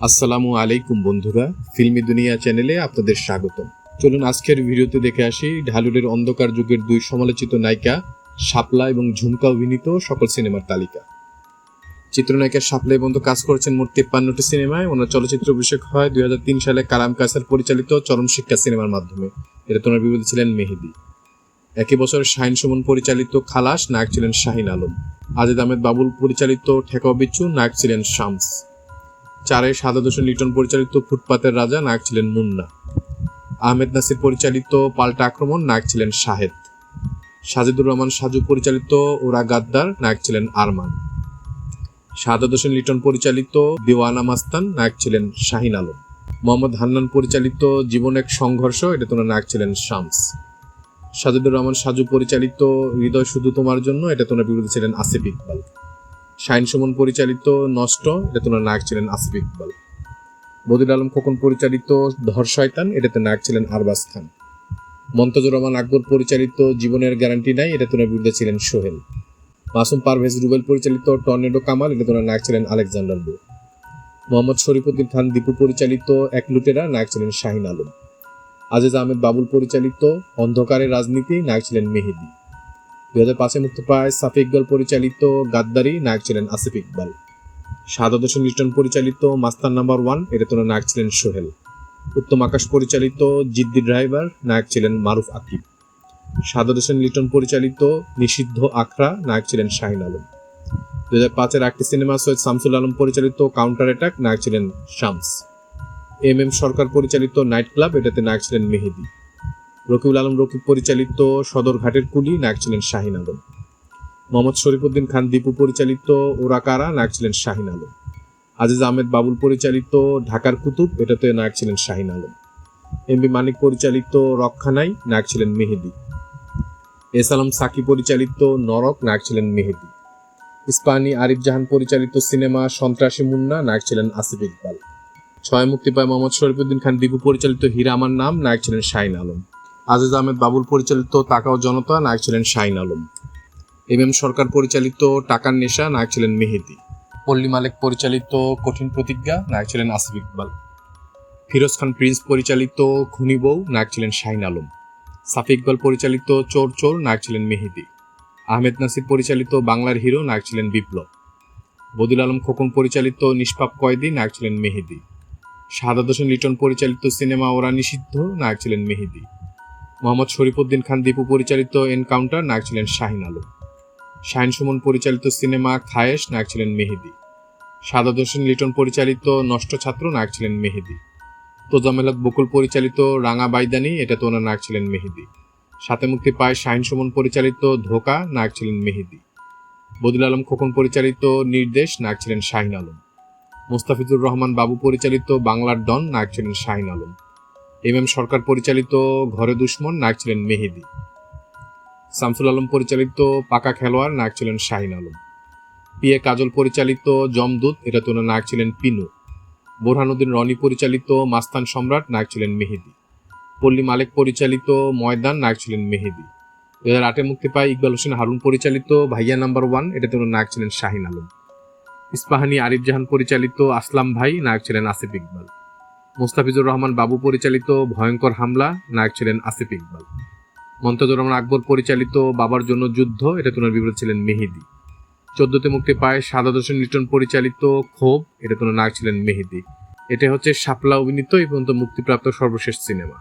আসসালামু আলাইকুম বন্ধুরা, ফিল্মি দুনিয়া চ্যানেলে আপনাদের স্বাগত চলুন আজকের ভিডিওতে দেখে আসি ঢালুরের অন্ধকার যুগের দুই সমালোচিত নায়িকা, শাপলা এবং ঝুমকা অভিনীত সকল সিনেমার তালিকা। চিত্রনায়িকা শাপলা তো কাজ করেছেন মোট তেপ্পান্নটি সিনেমায়। ওনার চলচ্চিত্র অভিষেক হয় দুই হাজার তিন সালে কালাম কাসার পরিচালিত চরম শিক্ষা সিনেমার মাধ্যমে। এটা তোনার বিরোধী ছিলেন মেহেদি। একই বছর শাহিন সুমন পরিচালিত খালাস, নায়ক ছিলেন শাহিন আলম। আজেদ আহমেদ বাবুল পরিচালিত ঠেকাও বিচ্ছু, নায়ক ছিলেন শামস। চারে সাদাত হোসেন লিটন পরিচালিত ফুটপাতের রাজা নায়ক ছিলেন মুন্না। আহমেদ নাসির পরিচালিত পাল্টা আক্রমণ নায়ক ছিলেন শাহেদ। সাজিদুর রহমান সাজু পরিচালিত ওরা গাদ্দার নায়ক ছিলেন আরমান। সাদাত হোসেন লিটন পরিচালিত দিওয়ানা মাস্তান নায়ক ছিলেন শাহিন আলম। মোহাম্মদ হান্নান পরিচালিত জীবন এক সংঘর্ষ এটা তোমার নায়ক ছিলেন শামস। সাজিদুর রহমান সাজু পরিচালিত হৃদয় শুধু তোমার জন্য এটা তোমার বিরুদ্ধে ছিলেন আসিফ ইকবাল। শাহিন সুমন পরিচালিত নষ্ট এটাতে নায়ক ছিলেন আসিফ ইকবাল। বদির আলম খোকন পরিচালিত ধর শয়তান, এটাতে নায়ক ছিলেন আরবাস খান। মন্তজুর রহমান আকবর পরিচালিত জীবনের গ্যারান্টি নাই, এটাতে বিরুদ্ধে ছিলেন সোহেল। মাসুম পারভেজ রুবেল পরিচালিত টর্নেডো কামাল, এটাতে ওনার নায়ক ছিলেন আলেকজান্ডার বু। মোহাম্মদ শরীফুদ্দিন খান দীপু পরিচালিত এক লুটেরা, নায়ক ছিলেন শাহিন আলম। আজিজ আহমেদ বাবুল পরিচালিত অন্ধকারের রাজনীতি, নায়ক ছিলেন মেহেদি। দুই হাজার পাঁচে মুক্তি পায় সাফি ইকবাল পরিচালিত গাদ্দারি নায়ক ছিলেন আসিফ ইকবাল। সাদত হোসেন লিটন পরিচালিত মাস্তান নাম্বার ওয়ান, এর তোর নায়ক ছিলেন সোহেল। উত্তম আকাশ পরিচালিত জিদ্দি ড্রাইভার নায়ক ছিলেন মারুফ আকিব। সাদত হোসেন লিটন পরিচালিত নিষিদ্ধ আখড়া নায়ক ছিলেন শাহিন আলম। দুই হাজার পাঁচের একটি সিনেমা সৈয়দ শামসুল আলম পরিচালিত কাউন্টার অ্যাটাক নায়ক ছিলেন শামস। এম এম সরকার পরিচালিত নাইট ক্লাব, এটাতে নায়ক ছিলেন মেহেদি। রকিবুল আলম রকিব পরিচালিত সদরঘাটের কুলি, নায়ক ছিলেন শাহিন আলম। মোহাম্মদ শরীফুদ্দিন খান দীপু পরিচালিত ওরাকারা, নায়ক ছিলেন শাহিন আলম। আজিজ আহমেদ বাবুল পরিচালিত ঢাকার কুতুব, এটাতে নায়ক ছিলেন শাহিন আলম। এম বি মানিক পরিচালিত রক্ষানাই, নায়ক ছিলেন মেহেদি। এস আলম সাকি পরিচালিত নরক, নায়ক ছিলেন মেহেদি। ইস্পানি আরিফ জাহান পরিচালিত সিনেমা সন্ত্রাসী মুন্না, নায়ক ছিলেন আসিফ ইকবাল। ছয় মুক্তি পায় মোহাম্মদ শরীফুদ্দিন খান দীপু পরিচালিত হীরা আমার নাম, নায়ক ছিলেন শাহিন আলম। আজিজ আহমেদ বাবুল পরিচালিত তাকাও জনতা, নায়ক ছিলেন শাহিন আলম। এম এম সরকার পরিচালিত টাকার নেশা, নায়ক ছিলেন মেহেদি। পল্লী মালিক পরিচালিত কঠিন প্রতিজ্ঞা, নায়ক ছিলেন আসিফ ইকবাল। ফিরোজ খান প্রিন্স পরিচালিত খুনি বউ, নায়ক ছিলেন শাহিন আলম। সাফি ইকবাল পরিচালিত চোর চোর, নায়ক ছিলেন মেহেদি। আহমেদ নাসির পরিচালিত বাংলার হিরো, নায়ক ছিলেন বিপ্লব। বদিল আলম খোকন পরিচালিত নিষ্পাপ কয়েদি, নায়ক ছিলেন মেহেদি। শাহাদাত হোসেন লিটন পরিচালিত সিনেমা ওরা নিষিদ্ধ, নায়ক ছিলেন মেহেদি। মোহাম্মদ শরীফুদ্দিন খান দীপু পরিচালিত এনকাউন্টার নায়ক ছিলেন শাহিন আলম। শাহিন সুমন পরিচালিত সিনেমা খায়েশ, নায়ক ছিলেন মেহেদি। সাদাত হোসেন লিটন পরিচালিত নষ্ট ছাত্র, নায়ক ছিলেন মেহেদি। তোজামেল বকুল পরিচালিত রাঙা বাইদানি, এটা তো ওনার নায়ক ছিলেন মেহেদি। সাথে মুক্তি পায় শাহিন সুমন পরিচালিত ধোকা, নায়ক ছিলেন মেহেদি। বদুল আলম খোকন পরিচালিত নির্দেশ, নায়ক ছিলেন শাহিন আলম। মুস্তাফিজুর রহমান বাবু পরিচালিত বাংলার ডন, নায়ক ছিলেন শাহিন আলম। এম সরকার পরিচালিত ঘরে দুশ্মন, নায়ক ছিলেন মেহেদি। শামসুল আলম পরিচালিত পাকা খেলোয়াড়, নায়ক ছিলেন শাহিন আলম। পি এ কাজল পরিচালিত জমদূত এটা তো নায়ক ছিলেন পিনু। বোরহানুদ্দিন রনি পরিচালিত মাস্তান সম্রাট, নায়ক ছিলেন মেহেদি। পল্লী মালিক পরিচালিত ময়দান, নায়ক ছিলেন মেহেদি। দু হাজার আটে মুক্তি পায় ইকবাল হোসেন হারুন পরিচালিত ভাইয়া নাম্বার ওয়ান এটা তো নায়ক ছিলেন শাহিন আলম। ইস্পাহানি আরিফ জাহান পরিচালিত আসলাম ভাই, নায়ক ছিলেন আসিফ ইকবাল। মোস্তাফিজুর রহমান বাবু পরিচালিত ভয়ঙ্কর হামলা, নায়ক ছিলেন আসিফ ইকবাল। মন্তজুর রহমান আকবর পরিচালিত বাবার জন্য যুদ্ধ, এটা তোনার বিপরীত ছিলেন মেহেদি। চোদ্দতে মুক্তি পায় সাদাত হোসেন লিটন পরিচালিত ক্ষোভ, এটা তোনার নায়ক ছিলেন মেহেদি। এটা হচ্ছে শাপলা অভিনীত এই পর্যন্ত মুক্তিপ্রাপ্ত সর্বশেষ সিনেমা।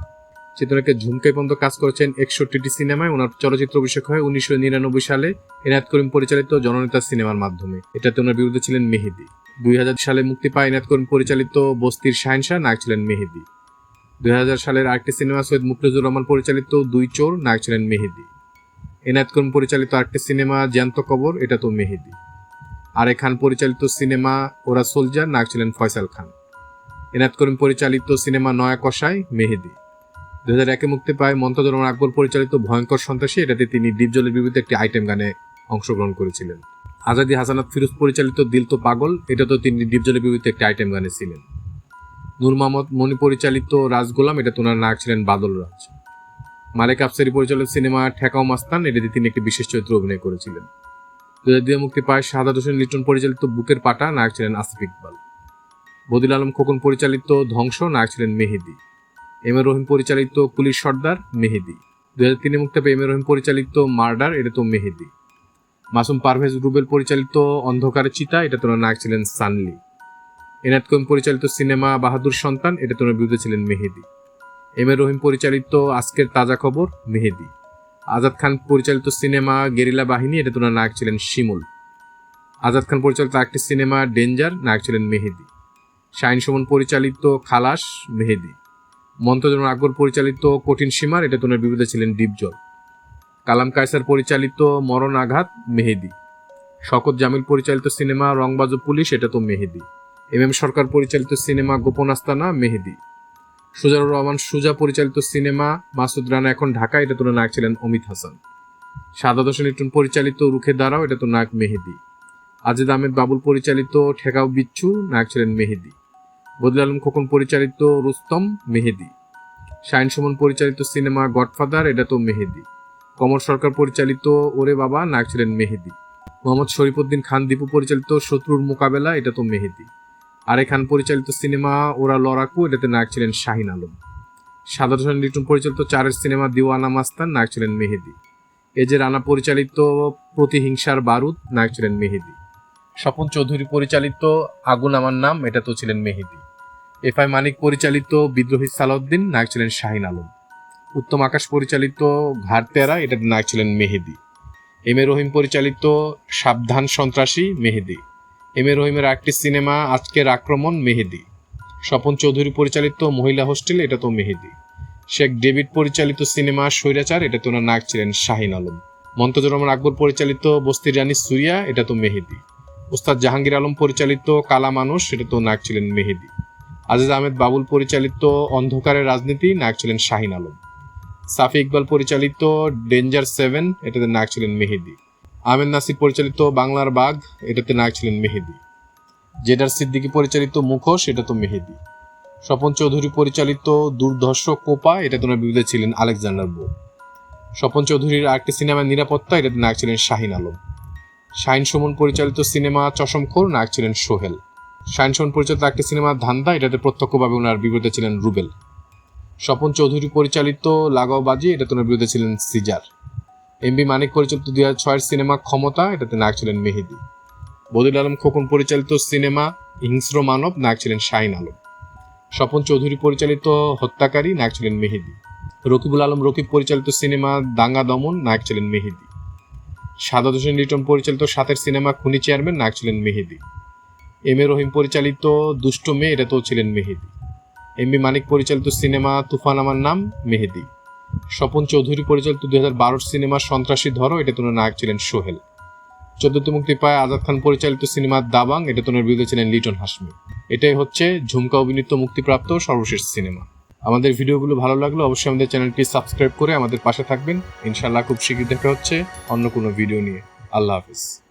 চিত্রনায়কে ঝুমকে পর্যন্ত কাজ করেছেন একষট্টিটি সিনেমায়, ওনার চলচ্চিত্র অভিষেক হয় উনিশশো নিরানব্বই সালে। এনায়ত করিম পরিচালিত জননেতা সিনেমার মাধ্যমে এটাতে ওনার বিরুদ্ধে ছিলেন মেহেদি। দুই হাজার সালে মুক্তি পায় এনায়ত করিম পরিচালিত বস্তির শাহিনশাহ নায়ক ছিলেন মেহেদি। দুই হাজার সালের আরেকটি সিনেমা সৈয়দ মুখলিজুর রহমান পরিচালিত দুই চোর, নায়ক ছিলেন মেহেদি। এনায়ত করিম পরিচালিত আরেকটি সিনেমা, জ্যান্ত কবর, এটা তো মেহেদি। আরে খান পরিচালিত সিনেমা, ওরা সোলজার, নায়ক ছিলেন ফয়সাল খান। এনায়ত করিম পরিচালিত সিনেমা, নয়া কষাই মেহেদি। দু হাজার একে মুক্তি পায় মন্তজর আকবর পরিচালিত ভয়ঙ্কর সন্ত্রাসী, এটাতে তিনি ডিপজলের বিরুদ্ধে একটি আইটেম গানে অংশগ্রহণ করেছিলেন। আজাদি হাসানাত ফিরোজ পরিচালিত দিল তো পাগল এটা তো তিনি ডিপজলের বিরুদ্ধে একটি আইটেম গানে ছিলেন। নূর মোহাম্মদ মনি পরিচালিত রাজগোলাম এটা তোনার নায়ক ছিলেন বাদল রাজ। মালিক আফসারি পরিচালিত সিনেমা ঠেকাও মাস্তান, এটাতে তিনি একটি বিশেষ চরিত্র অভিনয় করেছিলেন। দু হাজার দুই মুক্তি পায় শাহাদ হোসেন লিটন পরিচালিত বুকের পাটা, নায়ক ছিলেন আসিফ ইকবাল। বদিল আলম খোকন পরিচালিত ধ্বংস, নায়ক ছিলেন মেহেদি। এম এ রহিম পরিচালিত পুলিশ সর্দার, মেহেদি। দু হাজার তিনে মুক্তি পায় এম এ রহিম পরিচালিত মার্ডার এটা তো মেহেদি। মাসুম পারভেজ রুবেল পরিচালিত অন্ধকার চিতা, এটা তোনার নায়ক ছিলেন সানলি। এনায়েত করিম পরিচালিত সিনেমা, বাহাদুর সন্তান, এটা তোনার বিরুদ্ধে ছিলেন মেহেদি। এম এ রহিম পরিচালিত আজকের তাজা খবর, মেহেদি। আজাদ খান পরিচালিত সিনেমা, গেরিলা বাহিনী, এটা তোনার নায়ক ছিলেন শিমুল। আজাদ খান পরিচালিত একটি সিনেমা, ডেঞ্জার, নায়ক ছিলেন মেহেদি। শাহিন সুমন পরিচালিত খালাস, মেহেদি। মন্তজরুল আকবর পরিচালিত কঠিন সীমার, এটা তোনার বিরুদ্ধে ছিলেন ডিপজল। কালাম কায়সার পরিচালিত মরণ আঘাত মেহেদি। শকত জামিল পরিচালিত সিনেমা রংবাজ পুলিশ, এটা তো মেহেদি। এম এম সরকার পরিচালিত সিনেমা গোপন আস্তানা, মেহেদি। সুজারুর রহমান সুজা পরিচালিত সিনেমা মাসুদ রানা এখন ঢাকা, এটা তো নায়ক ছিলেন অমিত হাসান। সাদাদ হোসেন ইটন পরিচালিত রুখে দাঁড়াও, এটা তো নায়ক মেহেদি। আজিদ আহমেদ বাবুল পরিচালিত ঠেকাও বিচ্ছু, নায়ক ছিলেন মেহেদি। বদল আলম খোকন পরিচালিত রুস্তম, মেহেদি। শাহিন সুমন পরিচালিত সিনেমা গডফাদার, এটা তো মেহেদি। কমর সরকার পরিচালিত ওরে বাবা নায়ক ছিলেন মেহেদি। মোহাম্মদ শরীফুদ্দিন খান, দীপু পরিচালিত শত্রুর মোকাবেলা, এটা তো মেহেদি। আরে খান পরিচালিত সিনেমা ওরা লড়াকু, এটাতে নায়ক ছিলেন শাহিন আলম। হোসেন লিটন পরিচালিত চারের সিনেমা দিওয়ানা মাস্তান, নায়ক ছিলেন মেহেদি। এ যে রানা পরিচালিত প্রতিহিংসার বারুদ, নায়ক ছিলেন মেহেদি। স্বপন চৌধুরী পরিচালিত আগুন আমার নাম, এটা তো ছিলেন মেহেদি। এফ আই মানিক পরিচালিত বিদ্রোহী সালাউদ্দিন, নায়ক ছিলেন শাহিন আলম। উত্তম আকাশ পরিচালিত ঘাটতেরা এটা নায়ক ছিলেন মেহেদি। এম এ রহিম পরিচালিত সাবধান সন্ত্রাসী মেহেদি। এম এ রহিমের একটি সিনেমা, আজকের আক্রমণ মেহেদি। স্বপন চৌধুরী পরিচালিত মহিলা হোস্টেল, এটা তো মেহেদি। শেখ ডেভিড পরিচালিত সিনেমা, স্বৈরাচার এটা তো নায়ক ছিলেন শাহিন আলম। মন্তজুর রহমান আকবর পরিচালিত বস্তির রানী সুরিয়া, এটা তো মেহেদি। ওস্তাদ জাহাঙ্গীর আলম পরিচালিত কালা মানুষ, এটা তো নায়ক ছিলেন মেহেদি। আজিজ আহমেদ বাবুল পরিচালিত অন্ধকারের রাজনীতি, নায়ক ছিলেন শাহিন আলম। সাফি ইকবাল পরিচালিত ডেঞ্জার সেভেন, এটাতে নায়ক ছিলেন মেহেদি। আহমেদ নাসির পরিচালিত বাংলার বাঘ, এটাতে নায়ক ছিলেন মেহেদি। জেডার সিদ্দিকী পরিচালিত মুখোশ, এটা তো মেহেদি। স্বপন চৌধুরী পরিচালিত দুর্ধর্ষ কোপা এটা তোনার বিরুদ্ধে ছিলেন আলেকজান্ডার বো স্বপন চৌধুরীর আরেকটি সিনেমা নিরাপত্তা, এটাতে নায়ক ছিলেন শাহিন আলম। শাহিন সুমন পরিচালিত সিনেমা চশমখোর, নায়ক ছিলেন সোহেল। শাহিন সুমন পরিচালিত একটি সিনেমা ধান্দা, এটাতে প্রত্যক্ষভাবে ওনার বিরুদ্ধে ছিলেন রুবেল। স্বপন চৌধুরী পরিচালিত লাগাও বাজি এটাতে ওনার বিরুদ্ধে ছিলেন সিজার। এমবি মানিক পরিচালিত দুই হাজার ছয়ের সিনেমা ক্ষমতা, এটাতে নায়ক ছিলেন মেহেদি। বদিল আলম খোকন পরিচালিত সিনেমা হিংস্র মানব, নায়ক ছিলেন শাহিন আলম। স্বপন চৌধুরী পরিচালিত হত্যাকারী, নায়ক ছিলেন মেহেদি। রকিবুল আলম রকিব পরিচালিত সিনেমা দাঙ্গা দমন, নায়ক ছিলেন মেহেদি। সাদাত হোসেন লিটন পরিচালিত সাতের সিনেমা খুনি চেয়ারম্যান, নায়ক ছিলেন মেহেদি। এম এ রহিম পরিচালিত দুষ্ট মেয়ে, এটাতেও ছিলেন মেহেদি। এম বি মানিক পরিচালিত সিনেমা তুফান আমার নাম, মেহেদি। স্বপন চৌধুরী পরিচালিত দুই হাজার বারোর সিনেমা সন্ত্রাসী ধরো, এটা তোনার নায়ক ছিলেন সোহেল। চোদ্দতে মুক্তি পায় আজাদ খান পরিচালিত সিনেমা দাবাং, এটা তোনার বিরুদ্ধে ছিলেন লিটন হাসমি এটাই হচ্ছে ঝুমকা অভিনীত মুক্তিপ্রাপ্ত সর্বশেষ সিনেমা। আমাদের ভিডিওগুলো ভালো লাগলে অবশ্যই আমাদের চ্যানেলটি সাবস্ক্রাইব করে আমাদের পাশে থাকবেন। ইনশাল্লাহ খুব শীঘ্রই দেখা হচ্ছে অন্য কোনো ভিডিও নিয়ে। আল্লাহ হাফিজ।